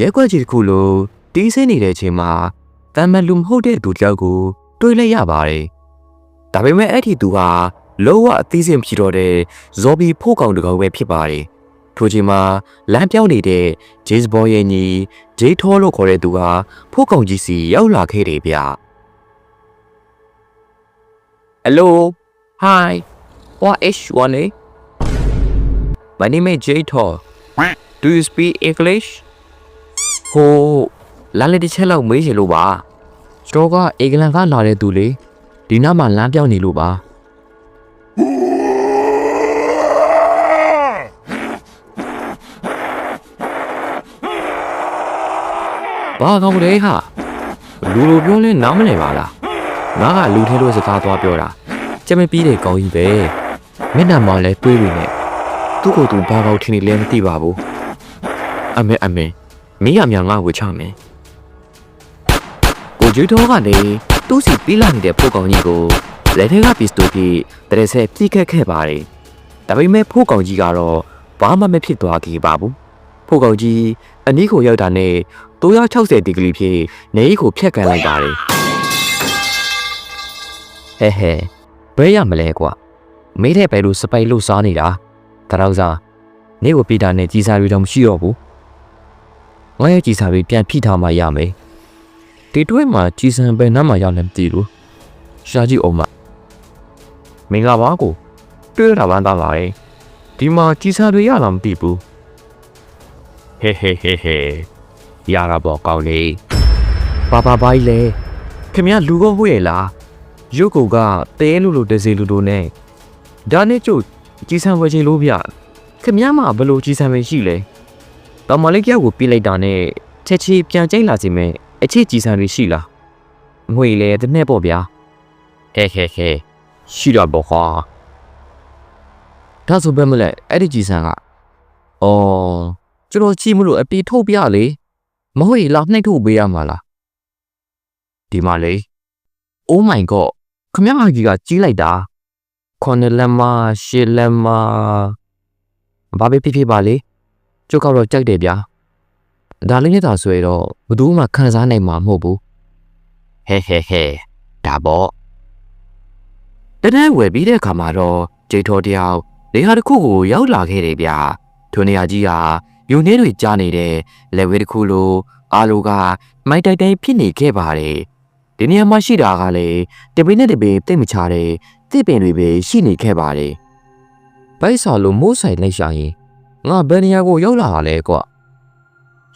ရဲကွက်ကြီးတစ်ခုလိုတီးဆင်းနေတဲ့အချိန်မှာတမ်းမလူမဟုတ်တဲ့သူတစ်ယောက်ကိုတွေ့လိုက်ရပါတယ်။ဒါပေမဲ့အဲ့ဒီသူဟာလောဝအသီးစင်ဖြစ်တော့တဲ့ဇော်ဘီဖို့ကောင်တစ်ကောင်ပဲဖြစ်ပါတယ်။ထိုချိန်မှာလမ်းပြောင်းနေတဲ့ဂျေးစ်ဘောရဲ့ညီဂျေးထောလို့ခေါ်တဲ့သူဟာဖို့ကောင်ကြီးစီရောက်လာခဲ့တယ်ဗျ။ Hello Hi What is your name My name is Jay Thor Do you speak English ဟိုလမ်းလေးတစ်ချက်လောက်မေးချင်လို့ပါကျွန်တော်ကအင်္ဂလန်ကလာတဲ့သူလေဒီနားမှာလမ်းပြောင်းနေလို့ပါဘာကောင်းလဲဟာလူလိုပြောလဲနားမလည်ပါလားငါကလူထဲလို့စကားသွားပြောတာကြက်မပြီးတဲ့ကောင်းကြီးပဲမျက်နှာမှာလဲတွေးနေနဲ့သူ့ကိုယ်သူဘာကောင်းထင်နေလဲမသိပါဘူးအမေအမေ မင်းရမြငါ့ကိုချမယ်ကိုကျွေးတော်ကလည်းသူ့စီပြီးလာနေတဲ့ဖို့ကောင်ကြီးကိုလက်ထဲကပစ္စတိုဖြင့်တရဆက်ပြိခတ်ခဲ့ပါတယ်ဒါပေမဲ့ဖို့ကောင်ကြီးကတော့ဘာမှမဖြစ်သွားခဲ့ပါဘူးဖို့ကောင်ကြီးအနီးကိုရောက်တာနဲ့360ဒီဂရီဖြင့်နေရီကိုဖျက်ကန်လိုက်ပါတယ်ဟဲဟဲဘယ်ရမလဲကွာမေးတဲ့ဘယ်လိုစပိုက်လို့စားနေတာတရောက်စားနေကိုပီတာနဲ့ကြီးစားရီတော့မရှိတော့ဘူး ငါရဲ့ကြီးစားရီပြန်ဖိထားမှရမယ်ဒီတွဲမှာကြီးစံပဲနားမှာရောက်လည်းမသိဘူးရှားကြည့်အောင်မမင်္ဂလာပါကိုတွေ့ရတာပန်းသားပါရဲ့ဒီမှာကြီးစားတွေရလားမသိဘူးဟဲဟဲဟဲဟဲရတာပေါ့ကောင်းလေဘာဘာဘာကြီးလဲခင်ဗျာလူကောဟုတ်ရဲ့လားရုပ်ကိုကတဲလူလိုတစေလူလိုနဲ့ဒါနဲ့ကျုပ်ကြီးစံဝယ်ချင်လို့ဗျခင်ဗျားမှာဘယ်လိုကြီးစံပဲရှိလဲ တမလေးကြောက်ကိုပြေးလိုက်တာနဲ့ချက်ချီပြန်ကျိတ်လာစီမဲ့အချစ်ကြီးစံတွေရှိလားငွေလေတစ်နဲ့ပေါ့ဗျာဟဲဟဲဟဲရှိတော့ပေါ့ဟာဒါဆိုပဲမလဲအဲ့ဒီကြီးစံကအော်ကျွန်တော်ကြည့်မလို့အပြေထုတ်ပြလေမဟုတ်ရင်လာနှိပ်ထုတ်ပေးရမှာလားဒီမှာလေ Oh my god ခမရကြီးကကြီးလိုက်တာခွန်လက်မရှစ်လက်မဘာပဲဖြစ်ဖြစ်ပါလေ ကျုပ်ကတော့ကြိုက်တယ်ဗျာဒါလေးနဲ့သာဆိုရတော့ဘယ်သူမှခံစားနိုင်မှာမဟုတ်ဘူးဟဲဟဲဟဲဒါပေါ့တနေ့ဝယ်ပြီးတဲ့အခါမှာတော့ဂျေထော်တယောက်နေရာတစ်ခုကိုရောက်လာခဲ့တယ်ဗျာထိုနေရာကြီးဟာယူနေတွေကြားနေတဲ့လက်ဝဲတစ်ခုလိုအားလိုကမိုက်တိုက်တိုက်ဖြစ်နေခဲ့ပါတယ်ဒီနေရာမှာရှိတာကလည်းတပင်းနဲ့တပင်းတိတ်မချတဲ့တစ်ပင်တွေပဲရှိနေခဲ့ပါတယ်ဘိုက်စာလိုမိုးဆိုင်လိုက်ရှာရင် ငါဘယ်နေရာကိုရောက်လာတာလဲကွာ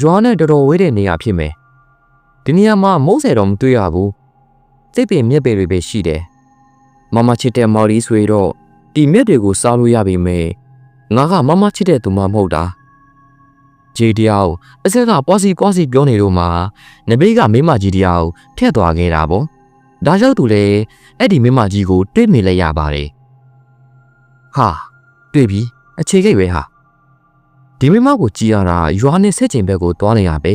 ရွာနဲ့တော်တော်ဝေးတဲ့နေရာဖြစ်မယ်ဒီနေရာမှာမိုးဆယ်တော့မတွေ့ရဘူးတစ်ပင်မြက်ပင်တွေပဲရှိတယ်မမချစ်တဲ့မော်ရီဆွေတော့ဒီမြက်တွေကိုစားလို့ရပြီမယ်ငါကမမချစ်တဲ့သူမှမဟုတ်တာဂျေတယောက်အဆက်ကပွားစီပွားစီပြောနေတော့မှနဘေးကမိမကြီးတယောက်ထက်သွားခဲ့တာပေါ့ဒါကြောင့်သူလည်းအဲ့ဒီမိမကြီးကို တွေ့မိလိုက်ရပါတယ်ဟာတွေ့ပြီအခြေခိတ်ပဲဟာ ဒီမိမကိုကြည်ရတာရွာနဲ့ဆက်ကျင်ဘက်ကိုသွားနေရပဲ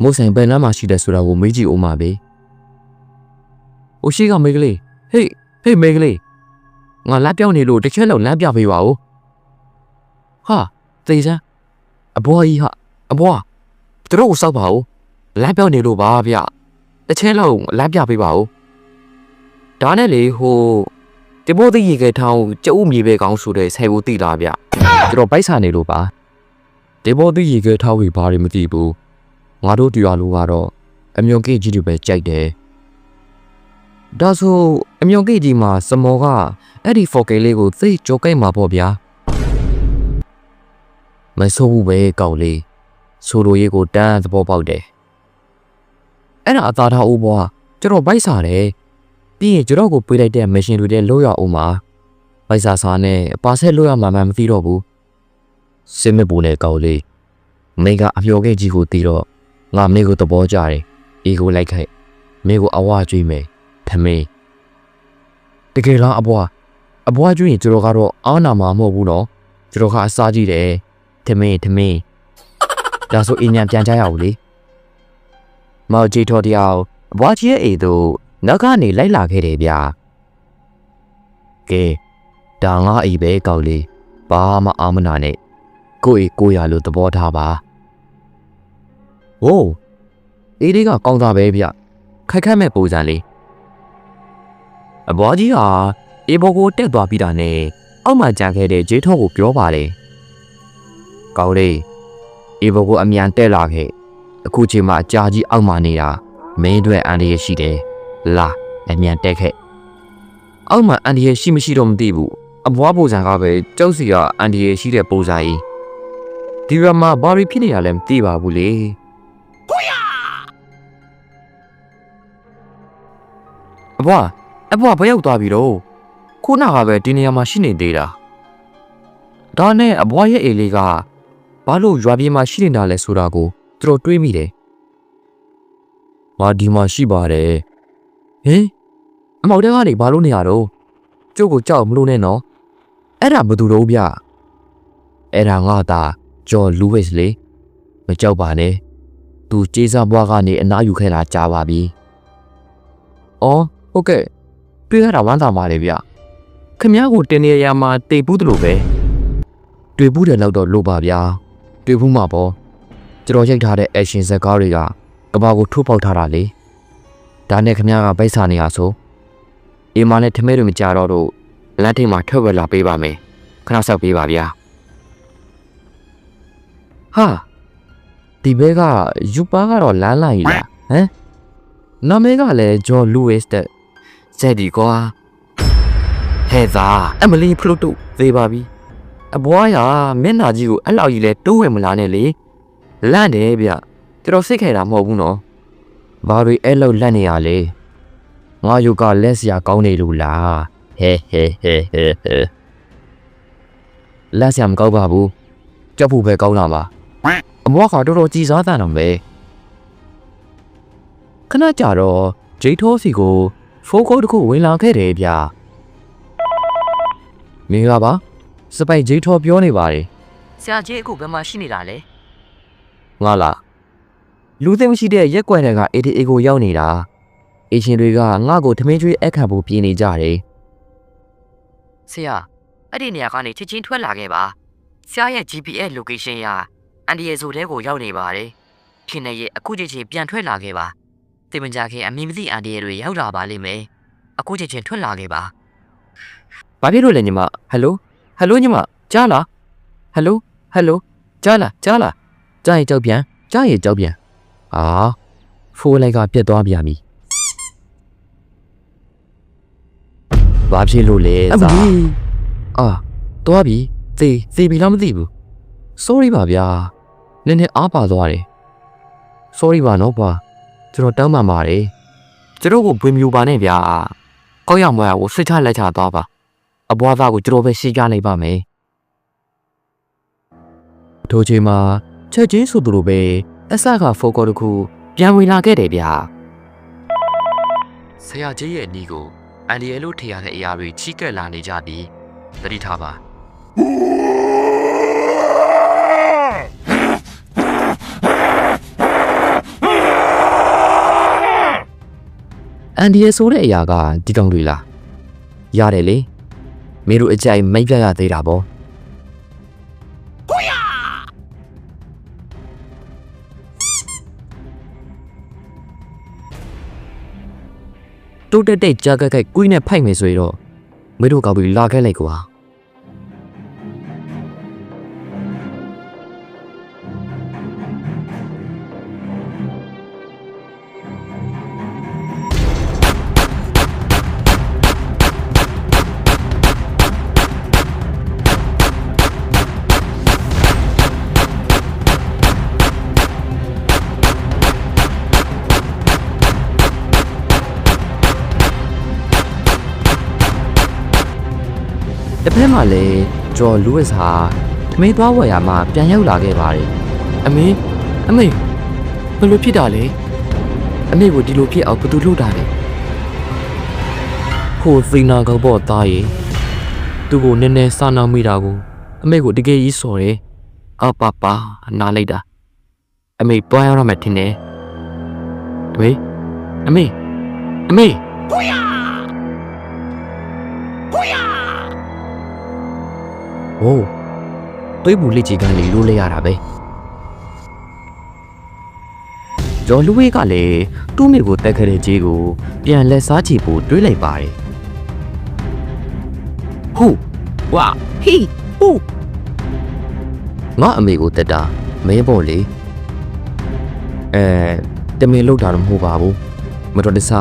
မိုးဆိုင်ဘယ်လမ်းမှာရှိတယ်ဆိုတာကိုမေးကြည့်အောင်ပါပဲ။အိုရှိကမေးကလေးဟေးဟေးမေးကလေးငါလက်ပြောင်းနေလို့တစ်ချက်လောက်လမ်းပြပေးပါဦး။ဟာသေစမ်းအဘွားကြီးဟာအဘွားသူတို့ကိုစောက်ပါဦးလမ်းပြောင်းနေလို့ပါဗျတစ်ချက်လောက်လမ်းပြပေးပါဦးဒါနဲ့လေဟို ဒီဘိုးသိရေခဲထောင်းကျုပ်မြေပဲကောင်းဆိုတဲ့ဆယ်ကိုတိလာဗျကျွန်တော်ပိုက်ဆာနေလို့ပါဒီဘိုးသိရေခဲထောင်းဝီဘာတွေမသိဘူးငါတို့တရားလိုကတော့အမြုံကိကြီးတွေပဲကြိုက်တယ်ဒါဆိုအမြုံကိကြီးမှာစမောကအဲ့ဒီ 4K လေးကိုသိကြောကိတ်မှာပေါ့ဗျာမဆိုးဘူးပဲကောက်လေးဆိုလိုရေးကိုတန်းသဘောပေါက်တယ်အဲ့ဒါအသာထားဦးဘွားကျွန်တော်ဗိုက်စားတယ် ပြီးရင်ကျွန်တော်ကိုပေးလိုက်တဲ့မရှင်တွေတဲ့လို့ရအောင်ပါဗိုက်စားစားနဲ့ပါဆက်လို့ရမှာမှမသိတော့ဘူးစင်မပူနဲ့ကောက်လေးမိကအမျော်ခဲ့ကြီးကိုတီးတော့ငါမိကိုသဘောကျတယ်အေကိုလိုက်ခိုက်မိကိုအဝကျွေးမယ်ထမင်းတကယ်လားအဘွားအဘွားကျွေးရင်ကျွန်တော်ကတော့အားနာမှာမဟုတ်ဘူးနော်ကျွန်တော်ကအစားကြည့်တယ်ထမင်းထမင်းဒါဆိုအင်းညံပြန်ကြရအောင်လေမောင်ကြီးတော်တယောက်အဘွားကြီးရဲ့အိမ်သို့ နောက်ကနေလိုက်လာခဲ့တယ်ဗျာကဲဒါငါအိမ်ပဲကောက်လေးဘာမှအာမနာနဲ့ကိုယ့်အိမ်ကိုရလို့သဘောထားပါဟိုးအေးလေးကကောင်းတာပဲဗျခိုက်ခတ်မဲ့ပုံစံလေးအဘွားကြီးဟာအေဘောကိုတက်သွားပြီးတာနဲ့အောက်မှာကြံခဲ့တဲ့ဂျေးထောကိုပြောပါတယ်ကောင်းလေးအေဘောကိုအမြန်တက်လာခဲ့အခုချိန်မှာအကြာကြီးအောက်မှာနေတာမင်းအတွက်အန္တရာယ်ရှိတယ် လာအမြန်တက်ခဲ့အောက်မှာအန္တရာယ်ရှိမရှိတော့မသိဘူးအဘွားပုံစံကပဲကြောက်စီကအန္တရာယ်ရှိတဲ့ပုံစံကြီးဒီရမှာဘာရီဖြစ်နေတာလဲမသိပါဘူးလေအဘွားအဘွားဘယ်ရောက်သွားပြီတော့ခုနကပဲဒီနေရာမှာရှိနေသေးတာဒါနဲ့အဘွားရဲ့အိမ်လေးကဘာလို့ရွာပြေးမှာရှိနေတာလဲဆိုတာကိုသူတို့တွေးမိတယ်။မာဒီမှာရှိပါတယ်။ ဟင်အမောက်တဲကနေဘာလို့နေရတော့ကျုပ်ကိုကြောက်မလို့နဲ့နော်။အဲ့ဒါဘယ်သူတော့ဗျ။အဲ့ဒါငါသားဂျော်လူးဝစ်လေမကြောက်ပါနဲ့။ तू ကြေးစားဘွားကနေအနားယူခဲ့တာကြားပါပြီ။အော်ဟုတ်ကဲ့တွေ့ရတာဝမ်းသာပါတယ်ဗျ။ခမ ्या ကိုတင်နေရမှာတေဘူးတလို့ပဲ။တွေ့ဘူးတယ်တော့တော့လို့ပါဗျာ။တွေ့ဘူးမှာပေါ့။ကျွန်တော်ရိုက်ထားတဲ့ action ဇာတ်ကားတွေကကဘာကိုထိုးပေါက်ထားတာလေ။ ဒါနဲ့ခမ ्या ကဗိုက်စာနေရဆို။အေမာနဲ့ထမဲတွေမကြတော့တော့လမ်းထိပ်မှာထွက်ဝက်လာပေးပါမယ်။ခဏဆောက်ပေးပါဗျာ။ဟာဒီဘဲကယူပါကတော့လမ်းလိုက်လားဟမ်နာမည်ကလည်းဂျော်လူးဝစ်တဲ့ဇက်ဒီကွာဟဲ့သာအမလီဖလုတ်တို့သေးပါပြီအဘွားရမျက်နှာကြီးကိုအဲ့လောက်ကြီးလဲတိုးဝယ်မလားနဲ့လေလန့်တယ်ဗျကျွန်တော်စိတ်ခဲတာမဟုတ်ဘူးနော် ဘာတွေအဲ့လောက်လန့်နေရလဲငါယုကလက်စရာကောင်းနေလို့လားဟဲဟဲဟဲဟဲဟဲလက်စရာမကောက်ပါဘူးကြောက်ဖို့ပဲကောင်းလာပါအမွားကတော်တော်ကြည်စားတန်တော့ပဲခဏကြာတော့ဂျိတ်ထိုးစီကိုဖိုးကုတ်တစ်ခုဝင်လာခဲ့တယ်ဗျမင်္ဂလာပါစပိုက်ဂျိတ်ထိုးပြောနေပါတယ်ဆရာကြီးအခုဘယ်မှာရှိနေတာလဲငါလား လူသိမရှိတဲ့ရက်ွက်တွေက ATA ကိုရောက်နေတာအရှင်တွေကငါ့ကိုထမင်းကျွေးအခန့်ဖို့ပြေးနေကြတယ်ဆရာအဲ့ဒီနေရာကနေချက်ချင်းထွက်လာခဲ့ပါဆရာရဲ့ GPS location ရအန်ဒီရဲ့ဇိုတဲကိုရောက်နေပါတယ်ဖြစ်နေရဲ့အခုချက်ချင်းပြန်ထွက်လာခဲ့ပါတင်မကြခင်အမင်းမသိအန်ဒီရဲ့တွေရောက်လာပါလိမ့်မယ်အခုချက်ချင်းထွက်လာခဲ့ပါဘာဖြစ်လို့လဲညီမဟယ်လိုဟယ်လိုညီမကြားလားဟယ်လိုဟယ်လိုကြားလားကြားလားကြားရင်ကြောက်ပြန်ကြားရင်ကြောက်ပြန် အာဖိုးလိုက်ကပြတ်သွားပြန်ပြီဘာဖြစ်လို့လဲဇာအာသွားပြီသေသေပြီလားမသိဘူး sorry ပါဗျာနည်းနည်းအားပါသွားတယ် sorry ပါနော်ကွာကျွန်တော်တောင်းပန်ပါတယ်ကျွန်တော်ကိုဘွေမျိုးပါနဲ့ဗျာကောက်ရမွားကိုစိတ်ချလက်ချသွားပါအဘွားသားကိုကျွန်တော်ပဲရှင်းပြလိုက်ပါမယ်ထို့ချိန်မှာချက်ချင်းဆိုသူလိုပဲ အဆကဖိုကောတခုပြန်ဝင်လာခဲ့တယ်ဗျာဆရာကြီးရဲ့အနီးကိုအန်ဒီယယ်လို့ထင်ရတဲ့အရာတွေချီးကပ်လာနေကြပြီးသတိထားပါအန်ဒီရဆိုတဲ့အရာကဒီကောင်တွေလားရတယ်လေမင်းတို့အကြိုက်မိတ်ပြရသေးတာပေါ့ တိုးတက်တဲ့ကြာကက်ကိုက်ကွီးနဲ့ဖိုက်မယ်ဆိုရင်တော့မင်းတို့ကောင်တွေလာခဲ့လိုက်ကွာ တစ်ဖက်မှာလည်းဂျော်လူးဝစ်ဟာထမင်းသွားဝယ်ရမှာပြန်ရောက်လာခဲ့ပါတယ်အမေအမေဘယ်လိုဖြစ်တာလဲအမေကိုဒီလိုဖြစ်အောင်ဘယ်သူလုပ်တာလဲခိုသီနာကောက်ပေါ့သားရေသူ့ကိုနည်းနည်းစာနာမိတာကိုအမေကိုတကယ်ကြီးစော်တယ်အပပါနားလိုက်တာအမေတွားရရမယ်ထင်တယ်ဒွေအမေအမေဟိုး တွေးဘူးလက်ချီကနေလို့လဲရတာပဲဒေါ်လူဝေးကလည်းသူ့မိကိုတက်ခဲ့တဲ့ကြီးကိုပြန်လက်စားချီဖို့တွေးလိုက်ပါတယ်ဟုတ်ဝါဟီဟူငါအမေကိုတက်တာမင်းပေါ့လေအဲတမင်လောက်တာတော့မဟုတ်ပါဘူးမတော်တဆ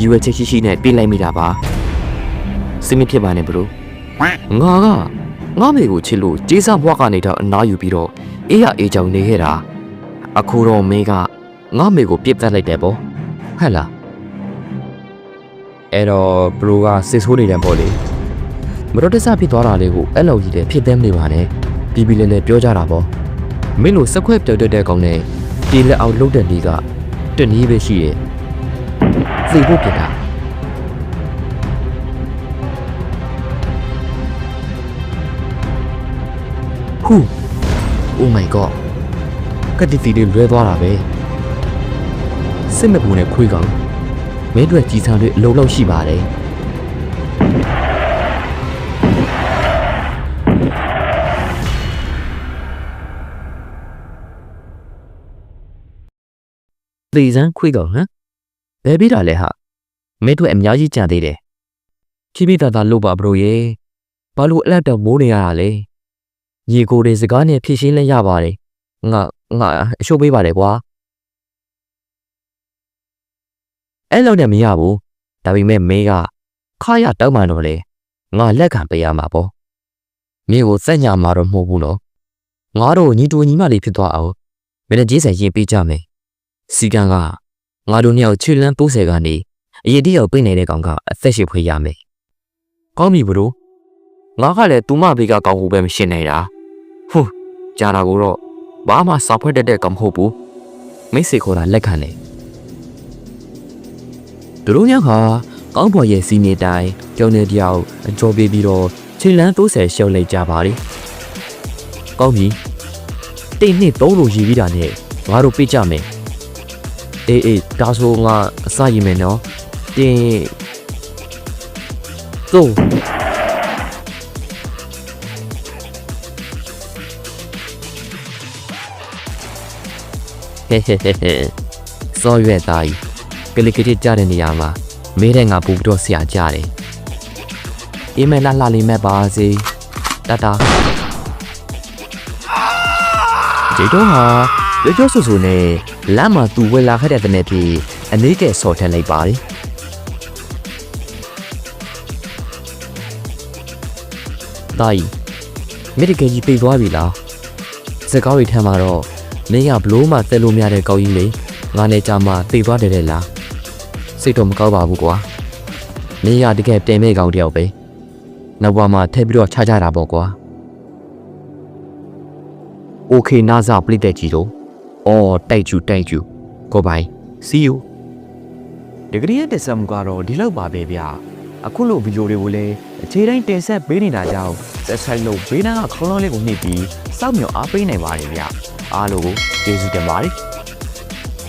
ယူဝဲချက်ရှိရှိနဲ့ပြေးလိုက်မိတာပါစိတ်မဖြစ်ပါနဲ့ဘလို့ငါက ငါမေကိုချစ်လို့ကျေးစားဘွားကနေတော့အနားယူပြီးတော့အေးရအေးချောင်နေခဲ့တာအခုတော့မင်းကငါမေကိုပြစ်တက်လိုက်တယ်ပေါ့ဟဲ့လားအဲ့တော့ဘလိုကစစ်ဆိုးနေတယ်ပေါ့လေမတော်တဆဖြစ်သွားတာလေးကိုအဲ့လိုကြီးတယ်ဖြစ်သေးမနေပါနဲ့ပြီးပြီးလေးလေးပြောကြတာပေါ့မင်းလိုစက်ခွဲပြောက်တက်တဲ့ကောင်နဲ့ဒီလက်အောင်လှုပ်တဲ့နေကတနည်းပဲရှိရဲ့သိဖို့ပြတာ ဟူ Oh my god ကတိတီလေးလွဲသွားတာပဲစစ်မပူနဲ့ခွေးကောင်မင်းတို့ကြီးစားတွေအလုံးလုံးရှိပါတယ်သေစမ်းခွေးကောင်ဟမ်ဘယ်ပြီးတာလဲဟာမင်းတို့အများကြီးကြံသေးတယ်ခိမိတာတာလို့ပါဘရိုရေဘာလို့အလက်တော့မိုးနေရတာလဲ ညီကိုတွေစကားနဲ့ဖြည့်ရှင်းလဲရပါတယ်ငါငါအရှုပ်ပေးပါတယ်ကွာအဲ့လောက်နဲ့မရဘူးဒါပေမဲ့မင်းကခါရတောက်မှန်တော့လေငါလက်ခံပေးရမှာပေါ့မင်းကိုစက်ညာမှာတော့မဟုတ်ဘူးနော်ငါတို့ညီတူညီမလေးဖြစ်သွားအောင်မင်းကြီးဆိုင်ရင်ပေးကြမယ်စီကံကငါတို့နှစ်ယောက်ချွေလန်း30ကနေအရေးတယောက်ပြင်နေတဲ့ကောင်ကအသက်ရှိဖွေးရမယ်ကောင်းပြီဘရိုငါကလည်းသူမဘေးကကောင်းဖို့ပဲမရှင်းနေတာဟုတ် ကြာတာကိုတော့ဘာမှစာဖွဲ့တတ်တဲ့ကောင်မဟုတ်ဘူးမိတ်ဆွေခေါ်တာလက်ခံတယ်သူတို့ညောက်ဟာကောင်းပေါ်ရဲ့စီနေတိုင်းကျောင်းနေတယောက်အကျော်ပေးပြီးတော့ခြေလန်း30ရှုံလိုက်ကြပါလေကောင်းပြီတိတ်နှစ်သုံးလို့ရည်ပြီးတာနဲ့ငါတို့ပြကြမယ်အေးအေးဒါဆိုငါအစရည်မယ်နော်တင်းသို့ ဟဲဟဲဟဲဟဲစောရွက်သားကြီးကလစ်ကလစ်ကြတဲ့နေရာမှာမေးတဲ့ငါပူပြီးတော့ဆရာကြတယ်အေးမဲလှလှလေးမဲ့ပါစေတတာဒီတော့ဟာကြကြဆူဆူနဲ့လမ်းမှာသူဝယ်လာခဲ့တဲ့တနေ့ဖြစ်အနေကဲဆော်ထက်လိုက်ပါလေတာကြီးမိတကယ်ကြီးပြေးသွားပြီလားစကားတွေထမ်းမှာတော့ မင်းကဘလို့မှတက်လို့မရတဲ့ကောင်းကြီးလေငါနဲ့ကြာမှသိသွားတယ်လေလားစိတ်တော့မကောက်ပါဘူးကွာမင်းကတကယ်တင်မဲ့ကောင်တယောက်ပဲနောက်ဘဝမှာထည့်ပြီးတော့ခြားကြတာပေါ့ကွာโอเคနာဇာပလိတဲ့ကြီးတော့အော်တိုက်ကျူတိုက်ကျူကိုပိုင် see you ဒီကနေ့ရဲ့တက်ဆက်မှုကတော့ဒီလောက်ပါပဲဗျ အခုလိုဗီဒီယိုတွေကိုလည်းအခြေတိုင်းတင်ဆက်ပေးနေတာကြောင့် subscribe လုပ်ဘေးနားကခေါင်းလုံးလေးကိုနှိပ်ပြီးစောင့်မျှော်အားပေးနိုင်ပါတယ်ဗျအားလုံးကိုကျေးဇူးတင်ပါတယ်